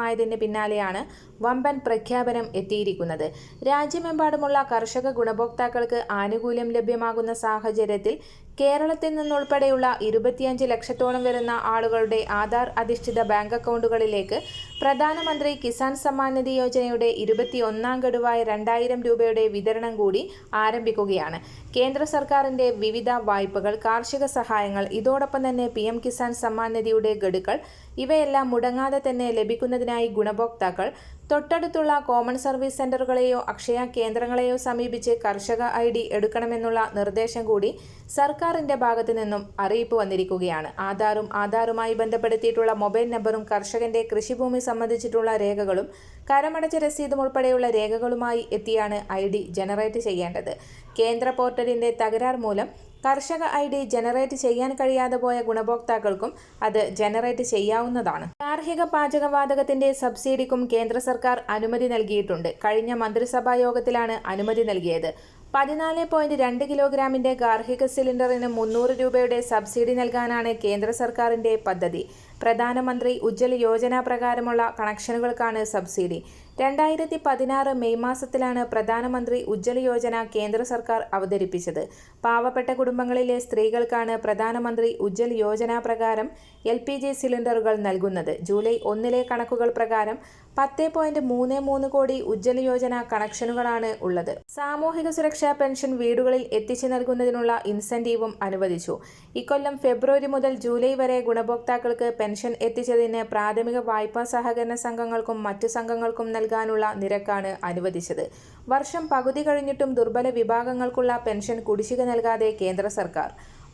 തീരുമാനമായതിന് പിന്നാലെയാണ് വമ്പൻ പ്രഖ്യാപനം എത്തിയിരിക്കുന്നത്. രാജ്യമെമ്പാടുമുള്ള കർഷക ഗുണഭോക്താക്കൾക്ക് ആനുകൂല്യം ലഭ്യമാകുന്ന സാഹചര്യത്തിൽ കേരളത്തിൽ നിന്നുൾപ്പെടെയുള്ള ഇരുപത്തിയഞ്ച് ലക്ഷത്തോളം വരുന്ന ആളുകളുടെ ആധാർ അധിഷ്ഠിത ബാങ്ക് അക്കൗണ്ടുകളിലേക്ക് പ്രധാനമന്ത്രി കിസാൻ സമ്മാൻ നിധി യോജനയുടെ ഇരുപത്തിയൊന്നാം ഗഡുവായ രണ്ടായിരം രൂപയുടെ വിതരണം കൂടി ആരംഭിക്കുകയാണ്. കേന്ദ്ര സർക്കാരിന്റെ വിവിധ വായ്പകൾ കാർഷിക സഹായങ്ങൾ ഇതോടൊപ്പം തന്നെ പി എം കിസാൻ സമ്മാൻ നിധിയുടെ ഗഡുക്കൾ ഇവയെല്ലാം മുടങ്ങാതെ തന്നെ ലഭിക്കുന്നതിനായി ഗുണഭോക്താക്കൾ തൊട്ടടുത്തുള്ള കോമൺ സർവീസ് സെന്ററുകളെയോ അക്ഷയ കേന്ദ്രങ്ങളെയോ സമീപിച്ച് കർഷക ഐ ഡി എടുക്കണമെന്നുള്ള നിർദ്ദേശം കൂടി സർക്കാരിന്റെ ഭാഗത്തു നിന്നും അറിയിപ്പ് വന്നിരിക്കുകയാണ്. ആധാറും ആധാറുമായി ബന്ധപ്പെടുത്തിയിട്ടുള്ള മൊബൈൽ നമ്പറും കർഷകന്റെ കൃഷിഭൂമി സംബന്ധിച്ചിട്ടുള്ള രേഖകളും കരമടച്ച രസീതും ഉൾപ്പെടെയുള്ള രേഖകളുമായി എത്തിയാണ് ഐ ജനറേറ്റ് ചെയ്യേണ്ടത്. കേന്ദ്ര പോർട്ടലിന്റെ തകരാർ മൂലം കർഷക ഐ ഡി ജനറേറ്റ് ചെയ്യാൻ കഴിയാതെ പോയ ഗുണഭോക്താക്കൾക്കും അത് ജനറേറ്റ് ചെയ്യാവുന്നതാണ്. ഗാർഹിക പാചകവാതകത്തിന്റെ സബ്സിഡിക്കും കേന്ദ്ര സർക്കാർ അനുമതി നൽകിയിട്ടുണ്ട്. കഴിഞ്ഞ മന്ത്രിസഭാ യോഗത്തിലാണ് അനുമതി നൽകിയത്. പതിനാല് പോയിന്റ് രണ്ട് കിലോഗ്രാമിന്റെ ഗാർഹിക സിലിണ്ടറിന് മുന്നൂറ് രൂപയുടെ സബ്സിഡി നൽകാനാണ് കേന്ദ്ര സർക്കാരിന്റെ പദ്ധതി. പ്രധാനമന്ത്രി ഉജ്ജ്വല യോജന പ്രകാരമുള്ള കണക്ഷനുകൾക്കാണ് സബ്സിഡി. രണ്ടായിരത്തി പതിനാറ് മെയ് മാസത്തിലാണ് പ്രധാനമന്ത്രി ഉജ്ജ്വല യോജന കേന്ദ്ര സർക്കാർ അവതരിപ്പിച്ചത്. പാവപ്പെട്ട കുടുംബങ്ങളിലെ സ്ത്രീകൾക്കാണ് പ്രധാനമന്ത്രി ഉജ്ജ്വൽ യോജന പ്രകാരം എൽ പി ജി സിലിണ്ടറുകൾ നൽകുന്നത്. ജൂലൈ ഒന്നിലെ കണക്കുകൾ പ്രകാരം പത്ത് പോയിന്റ് മൂന്ന് മൂന്ന് കോടി ഉജ്ജ്വൽ യോജന കണക്ഷനുകളാണ് ഉള്ളത്. സാമൂഹിക സുരക്ഷാ പെൻഷൻ വീടുകളിൽ എത്തിച്ചു നൽകുന്നതിനുള്ള ഇൻസെന്റീവും അനുവദിച്ചു. ഇക്കൊല്ലം ഫെബ്രുവരി മുതൽ ജൂലൈ വരെ ഗുണഭോക്താക്കൾക്ക് പെൻഷൻ എത്തിച്ചതിന് പ്രാഥമിക വായ്പാ സഹകരണ സംഘങ്ങൾക്കും മറ്റു സംഘങ്ങൾക്കും നൽകാനുള്ള നിരക്കാണ് അനുവദിച്ചത്. വർഷം പകുതി കഴിഞ്ഞിട്ടും ദുർബല വിഭാഗങ്ങൾക്കുള്ള പെൻഷൻ കുടിശ്ശിക നൽകാതെ കേന്ദ്ര സർക്കാർ.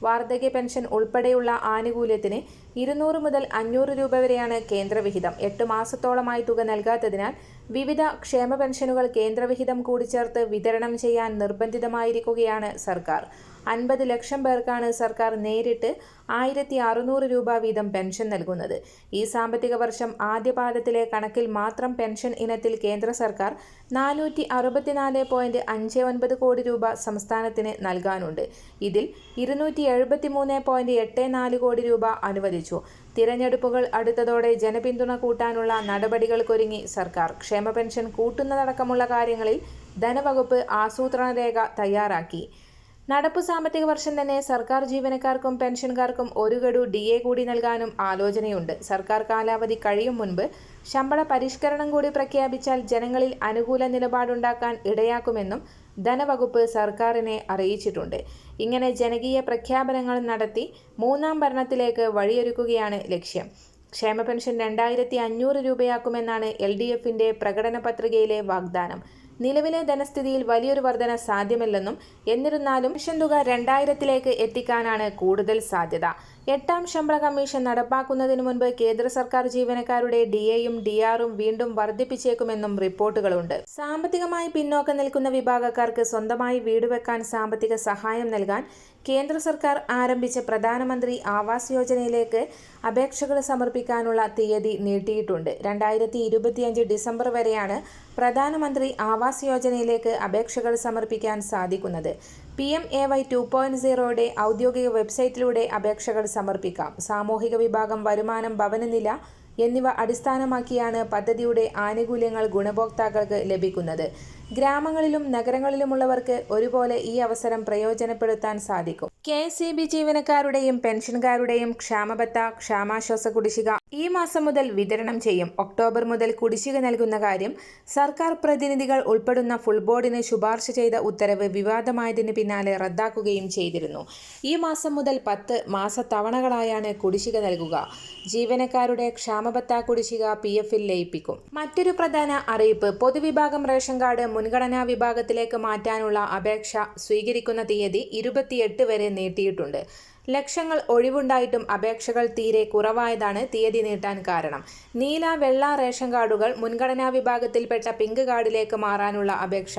വാർദ്ധക്യ പെൻഷൻ ഉൾപ്പെടെയുള്ള ആനുകൂല്യത്തിന് ഇരുന്നൂറ് മുതൽ അഞ്ഞൂറ് രൂപ വരെയാണ് കേന്ദ്രവിഹിതം. എട്ട് മാസത്തോളമായി തുക നൽകാത്തതിനാൽ വിവിധ ക്ഷേമ പെൻഷനുകൾ കേന്ദ്രവിഹിതം കൂടി കൂടിച്ചേർത്ത് വിതരണം ചെയ്യാൻ നിർബന്ധിതമായിരിക്കുകയാണ് സർക്കാർ. അൻപത് ലക്ഷം പേർക്കാണ് സർക്കാർ നേരിട്ട് ആയിരത്തി അറുന്നൂറ് രൂപ വീതം പെൻഷൻ നൽകുന്നത്. ഈ സാമ്പത്തിക വർഷം ആദ്യപാദത്തിലെ കണക്കിൽ മാത്രം പെൻഷൻ ഇനത്തിൽ കേന്ദ്ര സർക്കാർ നാനൂറ്റി അറുപത്തിനാല് പോയിന്റ് അഞ്ച് ഒൻപത് കോടി രൂപ സംസ്ഥാനത്തിന് നൽകാനുണ്ട്. ഇതിൽ ഇരുന്നൂറ്റി എഴുപത്തി മൂന്ന് പോയിന്റ് എട്ട് നാല് കോടി രൂപ അനുവദിച്ചു. തിരഞ്ഞെടുപ്പുകൾ അടുത്തതോടെ ജനപിന്തുണ കൂട്ടാനുള്ള നടപടികൾക്കൊരുങ്ങി സർക്കാർ. ക്ഷേമ പെൻഷൻ കൂട്ടുന്നതടക്കമുള്ള കാര്യങ്ങളിൽ ധനവകുപ്പ് ആസൂത്രണ രേഖ തയ്യാറാക്കി. നടപ്പു സാമ്പത്തിക വർഷം തന്നെ സർക്കാർ ജീവനക്കാർക്കും പെൻഷൻകാർക്കും ഒരു ഗഡു ഡി എ കൂടി നൽകാനും ആലോചനയുണ്ട്. സർക്കാർ കാലാവധി കഴിയും മുൻപ് ശമ്പള പരിഷ്കരണം കൂടി പ്രഖ്യാപിച്ചാൽ ജനങ്ങളിൽ അനുകൂല നിലപാടുണ്ടാക്കാൻ ഇടയാക്കുമെന്നും ധനവകുപ്പ് സർക്കാരിനെ അറിയിച്ചിട്ടുണ്ട്. ഇങ്ങനെ ജനകീയ പ്രഖ്യാപനങ്ങൾ നടത്തി മൂന്നാം ഭരണത്തിലേക്ക് വഴിയൊരുക്കുകയാണ് ലക്ഷ്യം. ക്ഷേമ പെൻഷൻ രണ്ടായിരത്തി അഞ്ഞൂറ് രൂപയാക്കുമെന്നാണ് എൽ ഡി എഫിന്റെ പ്രകടന പത്രികയിലെ വാഗ്ദാനം. നിലവിലെ ധനസ്ഥിതിയിൽ വലിയൊരു വർധന സാധ്യമല്ലെന്നും എന്നിരുന്നാലും പെൻഷൻ തുക രണ്ടായിരത്തിലേക്ക് എത്തിക്കാനാണ് കൂടുതൽ സാധ്യത. എട്ടാം ശമ്പള കമ്മീഷൻ നടപ്പാക്കുന്നതിന് മുൻപ് കേന്ദ്ര സർക്കാർ ജീവനക്കാരുടെ ഡി എയും ഡി ആറും വീണ്ടും വർദ്ധിപ്പിച്ചേക്കുമെന്നും റിപ്പോർട്ടുകളുണ്ട്. സാമ്പത്തികമായി പിന്നോക്കം നിൽക്കുന്ന വിഭാഗക്കാർക്ക് സ്വന്തമായി വീട് വെക്കാൻ സാമ്പത്തിക സഹായം നൽകാൻ കേന്ദ്ര സർക്കാർ ആരംഭിച്ച പ്രധാനമന്ത്രി ആവാസ് യോജനയിലേക്ക് അപേക്ഷകൾ സമർപ്പിക്കാനുള്ള തീയതി നീട്ടിയിട്ടുണ്ട്. രണ്ടായിരത്തി ഇരുപത്തിയഞ്ച് ഡിസംബർ വരെയാണ് പ്രധാനമന്ത്രി ആവാസ് യോജനയിലേക്ക് അപേക്ഷകൾ സമർപ്പിക്കാൻ സാധിക്കുന്നത്. P M A Y two point സീറോയുടെ ഔദ്യോഗിക വെബ്സൈറ്റിലൂടെ അപേക്ഷകൾ സമർപ്പിക്കാം. സാമൂഹിക വിഭാഗം വരുമാനം ഭവനനില എന്നിവ അടിസ്ഥാനമാക്കിയാണ് പദ്ധതിയുടെ ആനുകൂല്യങ്ങൾ ഗുണഭോക്താക്കൾക്ക് ലഭിക്കുന്നത്. ഗ്രാമങ്ങളിലും നഗരങ്ങളിലുമുള്ളവർക്ക് ഒരുപോലെ ഈ അവസരം പ്രയോജനപ്പെടുത്താൻ സാധിക്കും. കെ സി ബി ജീവനക്കാരുടെയും പെൻഷൻകാരുടെയും ക്ഷാമബത്ത ക്ഷാമാശ്വാസ കുടിശ്ശിക ഈ മാസം മുതൽ വിതരണം ചെയ്യും. ഒക്ടോബർ മുതൽ കുടിശ്ശിക നൽകുന്ന കാര്യം സർക്കാർ പ്രതിനിധികൾ ഉൾപ്പെടുന്ന ഫുൾ ബോർഡിന് ശുപാർശ ചെയ്ത ഉത്തരവ് വിവാദമായതിന് പിന്നാലെ റദ്ദാക്കുകയും ചെയ്തിരുന്നു. ഈ മാസം മുതൽ പത്ത് മാസത്തവണകളായാണ് കുടിശ്ശിക നൽകുക. ജീവനക്കാരുടെ ക്ഷാമബത്ത കുടിശ്ശിക പി എഫിൽ ലയിപ്പിക്കും. മറ്റൊരു പ്രധാന അറിയിപ്പ് പൊതുവിഭാഗം റേഷൻ കാർഡ് മുൻഗണനാ വിഭാഗത്തിലേക്ക് മാറ്റാനുള്ള അപേക്ഷ സ്വീകരിക്കുന്ന തീയതി ഇരുപത്തിയെട്ട് വരെ നീട്ടിയിട്ടുണ്ട്. ലക്ഷങ്ങൾ ഒഴിവുണ്ടായിട്ടും അപേക്ഷകൾ തീരെ കുറവായതാണ് തീയതി നീട്ടാൻ കാരണം. നീല വെള്ള റേഷൻ കാർഡുകൾ മുൻഗണനാ വിഭാഗത്തിൽപ്പെട്ട പിങ്ക് കാർഡിലേക്ക് മാറാനുള്ള അപേക്ഷ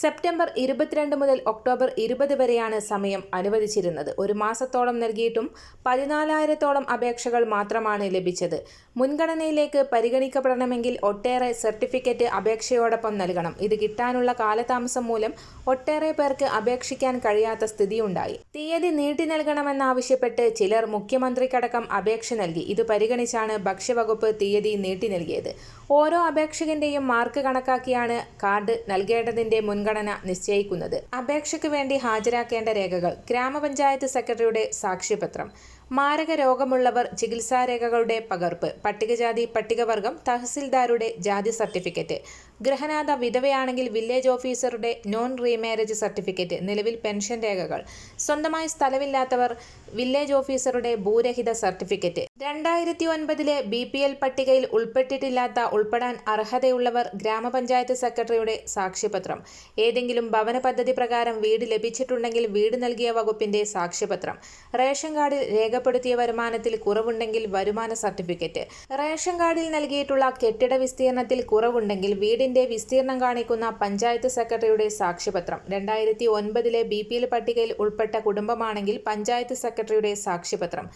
സെപ്റ്റംബർ ഇരുപത്തിരണ്ട് മുതൽ ഒക്ടോബർ ഇരുപത് വരെയാണ് സമയം അനുവദിച്ചിരുന്നത്. ഒരു മാസത്തോളം നൽകിയിട്ടും പതിനാലായിരത്തോളം അപേക്ഷകൾ മാത്രമാണ് ലഭിച്ചത്. മുൻഗണനയിലേക്ക് പരിഗണിക്കപ്പെടണമെങ്കിൽ ഒട്ടേറെ സർട്ടിഫിക്കറ്റ് അപേക്ഷയോടൊപ്പം നൽകണം. ഇത് കിട്ടാനുള്ള കാലതാമസം മൂലം ഒട്ടേറെ പേർക്ക് അപേക്ഷിക്കാൻ കഴിയാത്ത സ്ഥിതിയുണ്ടായി. തീയതി നീട്ടി നൽകണമെന്നാവശ്യപ്പെട്ട് ചിലർ മുഖ്യമന്ത്രിക്കടക്കം അപേക്ഷ നൽകി. ഇത് പരിഗണിച്ചാണ് ഭക്ഷ്യവകുപ്പ് തീയതി നീട്ടി നൽകിയത്. ഓരോ അപേക്ഷകന്റെയും മാർക്ക് കണക്കാക്കിയാണ് കാർഡ് നൽകേണ്ടതിന്റെ മുൻഗണന നിശ്ചയിക്കുന്നത്. അപേക്ഷയ്ക്ക് വേണ്ടി ഹാജരാക്കേണ്ട രേഖകൾ ഗ്രാമപഞ്ചായത്ത് സെക്രട്ടറിയുടെ സാക്ഷ്യപത്രം മാരക രോഗമുള്ളവർ ചികിത്സാരേഖകളുടെ പകർപ്പ് പട്ടികജാതി പട്ടികവർഗം തഹസിൽദാരുടെ ജാതി സർട്ടിഫിക്കറ്റ് ഗൃഹനാഥ വിധവയാണെങ്കിൽ village officer non remarriage certificate നിലവിൽ പെൻഷൻ രേഖകൾ. സ്വന്തമായി സ്ഥലമില്ലാത്തവർ വില്ലേജ് ഓഫീസറുടെ ഭൂരഹിത സർട്ടിഫിക്കറ്റ് രണ്ടായിരത്തി ഒൻപതിലെ ബി പി എൽ പട്ടികയിൽ ഉൾപ്പെട്ടിട്ടില്ലാത്ത ഉൾപ്പെടാൻ അർഹതയുള്ളവർ ഗ്രാമപഞ്ചായത്ത് സെക്രട്ടറിയുടെ സാക്ഷ്യപത്രം. ഏതെങ്കിലും ഭവന പദ്ധതി പ്രകാരം വീട് ലഭിച്ചിട്ടുണ്ടെങ്കിൽ വീട് നൽകിയ വകുപ്പിന്റെ സാക്ഷ്യപത്രം. റേഷൻ കാർഡിൽ രേഖപ്പെടുത്തിയ വരുമാനത്തിൽ കുറവുണ്ടെങ്കിൽ വരുമാന സർട്ടിഫിക്കറ്റ് റേഷൻ കാർഡിൽ നൽകിയിട്ടുള്ള കെട്ടിട വിസ്തീർണത്തിൽ കുറവുണ്ടെങ്കിൽ വീടിന്റെ വിസ്തീർണം കാണിക്കുന്ന പഞ്ചായത്ത് സെക്രട്ടറിയുടെ സാക്ഷ്യപത്രം. രണ്ടായിരത്തി ഒൻപതിലെ ബി പി എൽ പട്ടികയിൽ ഉൾപ്പെട്ട കുടുംബമാണെങ്കിൽ പഞ്ചായത്ത് സെക്രട്ടറിയുടെ സാക്ഷ്യപത്രം.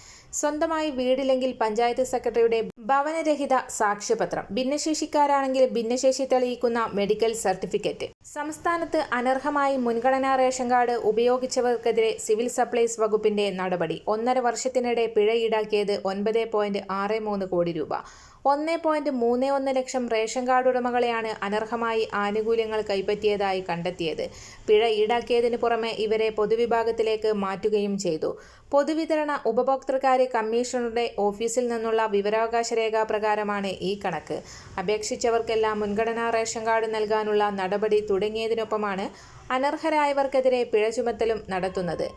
സ്വന്തമായി വീടില്ലെങ്കിൽ പഞ്ചായത്ത് സെക്രട്ടറിയുടെ ഭവനരഹിത സാക്ഷ്യപത്രം. ഭിന്നശേഷിക്കാരാണെങ്കിൽ ഭിന്നശേഷി തെളിയിക്കുന്ന മെഡിക്കൽ സർട്ടിഫിക്കറ്റ്. സംസ്ഥാനത്ത് അനർഹമായി മുൻഗണനാ റേഷൻ കാർഡ് ഉപയോഗിച്ചവർക്കെതിരെ സിവിൽ സപ്ലൈസ് വകുപ്പിന്റെ നടപടി. ഒന്നര വർഷത്തിനിടെ പിഴ ഈടാക്കിയത് ഒൻപത് കോടി രൂപ. ഒന്ന് പോയിന്റ് മൂന്ന് ഒന്ന് ലക്ഷം റേഷൻ കാർഡ് ഉടമകളെയാണ് അനർഹമായി ആനുകൂല്യങ്ങൾ കൈപ്പറ്റിയതായി കണ്ടെത്തിയത്. പിഴ ഈടാക്കിയതിനു പുറമെ ഇവരെ പൊതുവിഭാഗത്തിലേക്ക് മാറ്റുകയും ചെയ്തു. പൊതുവിതരണ ഉപഭോക്തൃകാര്യ കമ്മീഷണറുടെ ഓഫീസിൽ നിന്നുള്ള വിവരാവകാശ രേഖ പ്രകാരമാണ് ഈ കണക്ക്. അപേക്ഷിച്ചവർക്കെല്ലാം മുൻഗണനാ റേഷൻ കാർഡ് നൽകാനുള്ള നടപടി തുടങ്ങിയതിനൊപ്പമാണ് അനർഹരായവർക്കെതിരെ പിഴ ചുമത്തലും നടത്തുന്നത്.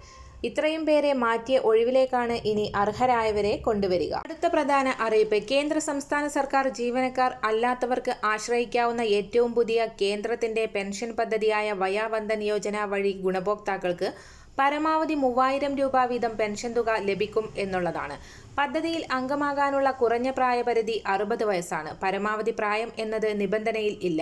ഇത്രയും പേരെ മാറ്റിയ ഒഴിവിലേക്കാണ് ഇനി അർഹരായവരെ കൊണ്ടുവരിക. അടുത്ത പ്രധാന അറിയിപ്പ് കേന്ദ്ര സംസ്ഥാന സർക്കാർ ജീവനക്കാർ അല്ലാത്തവർക്ക് ആശ്രയിക്കാവുന്ന ഏറ്റവും പുതിയ കേന്ദ്രത്തിന്റെ പെൻഷൻ പദ്ധതിയായ വയാവന്ദൻ യോജന വഴി ഗുണഭോക്താക്കൾക്ക് പരമാവധി മൂവായിരം രൂപ വീതം പെൻഷൻ തുക ലഭിക്കും എന്നുള്ളതാണ്. പദ്ധതിയിൽ അംഗമാകാനുള്ള കുറഞ്ഞ പ്രായപരിധി അറുപത് വയസ്സാണ്. പരമാവധി പ്രായം എന്നത് നിബന്ധനയിൽ ഇല്ല.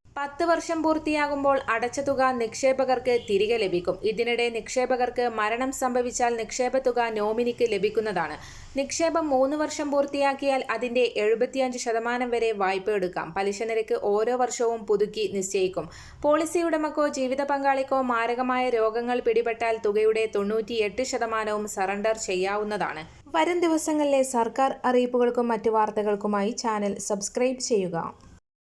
പത്ത് വർഷം പൂർത്തിയാകുമ്പോൾ അടച്ച തുക നിക്ഷേപകർക്ക് തിരികെ ലഭിക്കും. ഇതിനിടെ നിക്ഷേപകർക്ക് മരണം സംഭവിച്ചാൽ നിക്ഷേപ തുക നോമിനിക്ക് ലഭിക്കുന്നതാണ്. നിക്ഷേപം മൂന്ന് വർഷം പൂർത്തിയാക്കിയാൽ അതിന്റെ എഴുപത്തിയഞ്ച് ശതമാനം വരെ വായ്പ എടുക്കാം. പലിശ നിരക്ക് ഓരോ വർഷവും പുതുക്കി നിശ്ചയിക്കും. പോളിസി ഉടമക്കോ ജീവിത പങ്കാളിക്കോ മാരകമായ രോഗങ്ങൾ പിടിപെട്ടാൽ തുകയുടെ തൊണ്ണൂറ്റിയെട്ട് ശതമാനവും സറണ്ടർ ചെയ്യാവുന്നതാണ്. വരും ദിവസങ്ങളിലെ സർക്കാർ അറിയിപ്പുകൾക്കും മറ്റു വാർത്തകൾക്കുമായി ചാനൽ സബ്സ്ക്രൈബ് ചെയ്യുക.